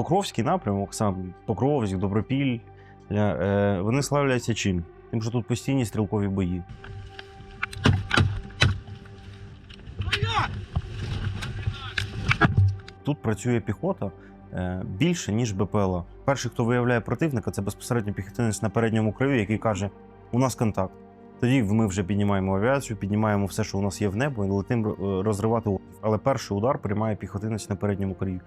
Покровський напрямок, сам Покровськ, Добропіль, е, вони славляться чим? Тим, що тут постійні стрілкові бої. Тут працює піхота е, більше, ніж БПЛА. Перший, хто виявляє противника, це безпосередньо піхотинець на передньому краю, який каже: у нас контакт. Тоді ми вже піднімаємо авіацію, піднімаємо все, що у нас є в небо, і летимо е, розривати. Але перший удар приймає піхотинець на передньому краю.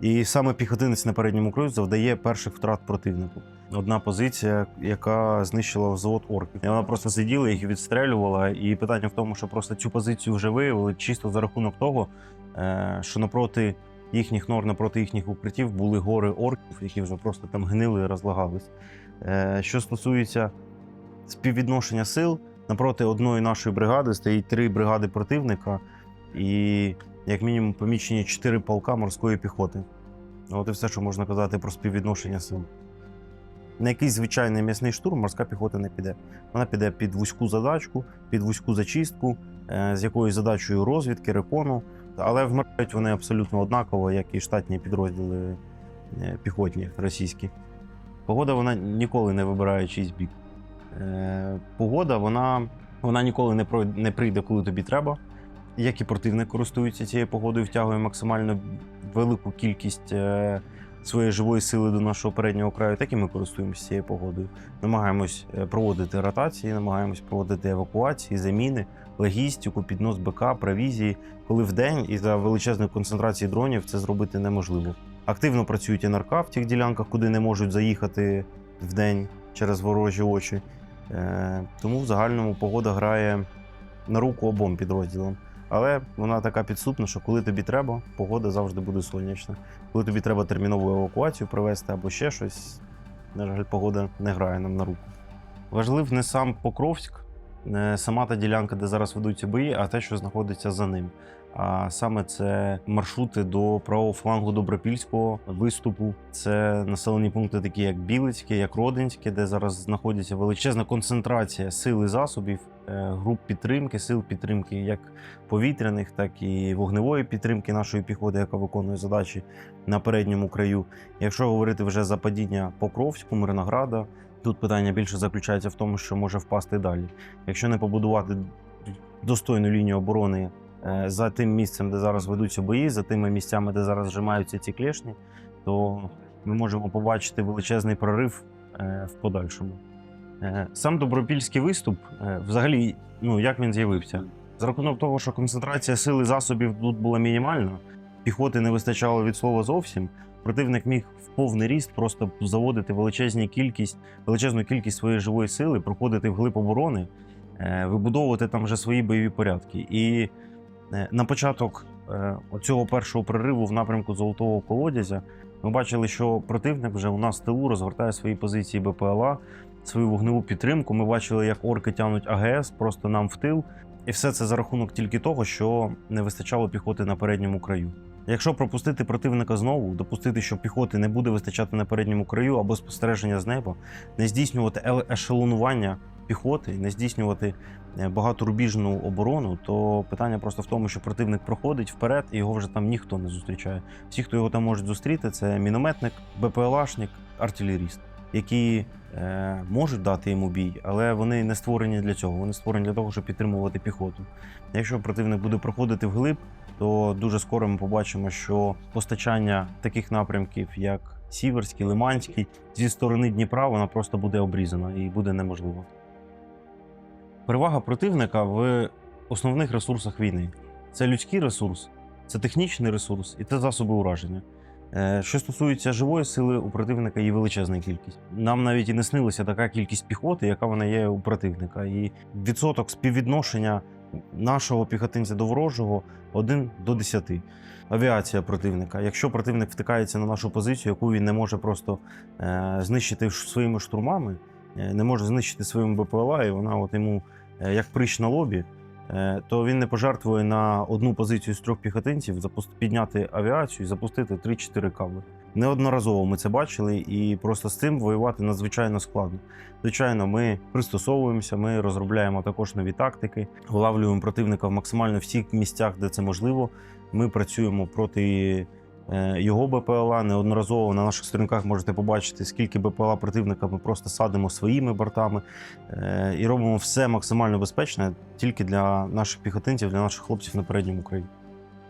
І саме піхотинець на передньому краю завдає перших втрат противнику. Одна позиція, яка знищила взвод орків. І вона просто сиділа, їх відстрелювала. І питання в тому, що просто цю позицію вже виявили чисто за рахунок того, е, що напроти їхніх нор, напроти їхніх укриттів були гори орків, які вже просто там гнили і розлагались. Е, Що стосується співвідношення сил, напроти одної нашої бригади стоїть три бригади противника і, як мінімум, поміщені чотири полка морської піхоти. От і все, що можна казати про співвідношення сил. На якийсь звичайний м'ясний штурм морська піхота не піде. Вона піде під вузьку задачку, під вузьку зачистку, е, з якоюсь задачею розвідки, рекону. Але вмирають вони абсолютно однаково, як і штатні підрозділи е, піхотні російські. Погода вона ніколи не вибирає чийсь бік. Е, Погода вона, вона ніколи не, не прийде, коли тобі треба. Як і противник користується цією погодою, втягує максимально велику кількість е, своєї живої сили до нашого переднього краю, так і ми користуємося цією погодою. Намагаємось е, проводити ротації, намагаємось проводити евакуації, заміни, логістику, піднос БК, провізії, коли в день і за величезної концентрації дронів це зробити неможливо. Активно працюють НРК в тих ділянках, куди не можуть заїхати в день через ворожі очі. Е, Тому в загальному погода грає на руку обом підрозділам. Але вона така підступна, що коли тобі треба, погода завжди буде сонячна. Коли тобі треба термінову евакуацію провести або ще щось, на жаль, погода не грає нам на руку. Важлив не сам Покровськ, не сама та ділянка, де зараз ведуться бої, а те, що знаходиться за ним. А саме це маршрути до правого флангу Добропільського виступу. Це населені пункти, такі як Білицьке, як Родинське, де зараз знаходиться величезна концентрація сил і засобів, е, груп підтримки, сил підтримки, як повітряних, так і вогневої підтримки нашої піхоти, яка виконує задачі на передньому краю. Якщо говорити вже за падіння Покровську, Мирнограда, тут питання більше заключається в тому, що може впасти далі. Якщо не побудувати достойну лінію оборони е, за тим місцем, де зараз ведуться бої, за тими місцями, де зараз зжимаються ці клешні, то ми можемо побачити величезний прорив е, в подальшому. Е, Сам добропільський виступ, взагалі, ну як він з'явився? За рахунок того, що концентрація сил і засобів тут була мінімальна, піхоти не вистачало від слова зовсім. Противник міг в повний ріст просто заводити величезну кількість, величезну кількість своєї живої сили, проходити вглиб оборони, е, вибудовувати там вже свої бойові порядки. І е, на початок е, цього першого прориву в напрямку Золотого колодязя ми бачили, що противник вже у нас в тилу розгортає свої позиції БПЛА, свою вогневу підтримку. Ми бачили, як орки тягнуть АГС просто нам в тил. І все це за рахунок тільки того, що не вистачало піхоти на передньому краю. Якщо пропустити противника знову, допустити, що піхоти не буде вистачати на передньому краю або спостереження з неба, не здійснювати ешелонування піхоти, не здійснювати е, багаторубіжну оборону, то питання просто в тому, що противник проходить вперед, і його вже там ніхто не зустрічає. Всі, хто його там можуть зустріти, це мінометник, БПЛАшник, артилеріст, які е, можуть дати йому бій, але вони не створені для цього. Вони створені для того, щоб підтримувати піхоту. Якщо противник буде проходити вглиб, то дуже скоро ми побачимо, що постачання таких напрямків, як Сіверський, Лиманський, зі сторони Дніпра, вона просто буде обрізана і буде неможливо. Перевага противника в основних ресурсах війни це людський ресурс, це технічний ресурс і це засоби ураження. Е, Що стосується живої сили, у противника є величезна кількість. Нам навіть і не снилася така кількість піхоти, яка вона є у противника. І відсоток співвідношення нашого піхотинця до ворожого 1 до 10. Авіація противника. Якщо противник втикається на нашу позицію, яку він не може просто е, знищити своїми штурмами, е, не може знищити своїм БПЛА, і вона от йому як прищ на лобі, то він не пожертвує на одну позицію з трьох піхотинців запуст- підняти авіацію і запустити 3-4 кави. Неодноразово ми це бачили, і просто з цим воювати надзвичайно складно. Звичайно, ми пристосовуємося, ми розробляємо також нові тактики, вилавлюємо противника в максимально всіх місцях, де це можливо. Ми працюємо проти е, його БПЛА. Неодноразово на наших сторінках можете побачити, скільки БПЛА противника ми просто садимо своїми бортами е, і робимо все максимально безпечне тільки для наших піхотинців, для наших хлопців на передньому краї.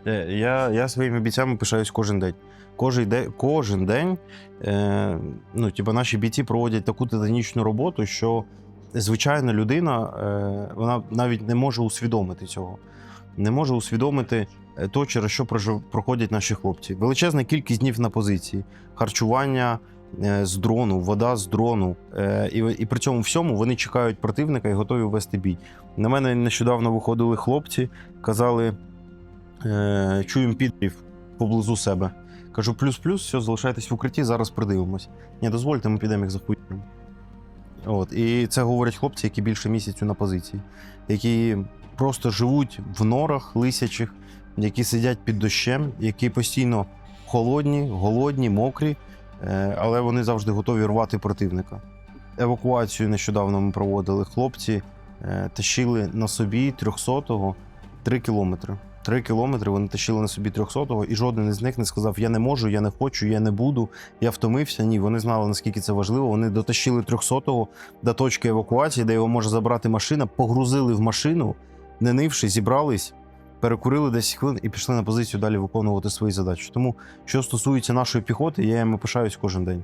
Е, Я, я своїми бійцями пишаюсь кожен день. Кожен день, кожен день е, ну, типу, наші бійці проводять таку титанічну роботу, що звичайна людина е, вона навіть не може усвідомити цього. Не може усвідомити е, то, через що проходять наші хлопці. Величезна кількість днів на позиції, харчування е, з дрону, вода з дрону. І, і при цьому всьому вони чекають противника і готові вести бій. На мене нещодавно виходили хлопці, казали: чуємо підрів поблизу себе. Кажу, плюс-плюс, все, залишайтесь в укритті, зараз придивимось. Ні, дозвольте, ми підемо їх захуємо. От. І це говорять хлопці, які більше місяцю на позиції, які просто живуть в норах лисячих, які сидять під дощем, які постійно холодні, голодні, мокрі, е, але вони завжди готові рвати противника. Евакуацію нещодавно ми проводили. Хлопці е, тащили на собі 300-го 3 кілометри. Три кілометри вони тащили на собі 300-го, і жоден із них не сказав: Я не можу, я не хочу, я не буду, я втомився. Ні, вони знали, наскільки це важливо. Вони дотащили 300-го до точки евакуації, де його може забрати машина, погрузили в машину, не нивши, зібрались, перекурили 10 хвилин і пішли на позицію далі виконувати свої задачі. Тому, що стосується нашої піхоти, я їм пишаюсь кожен день.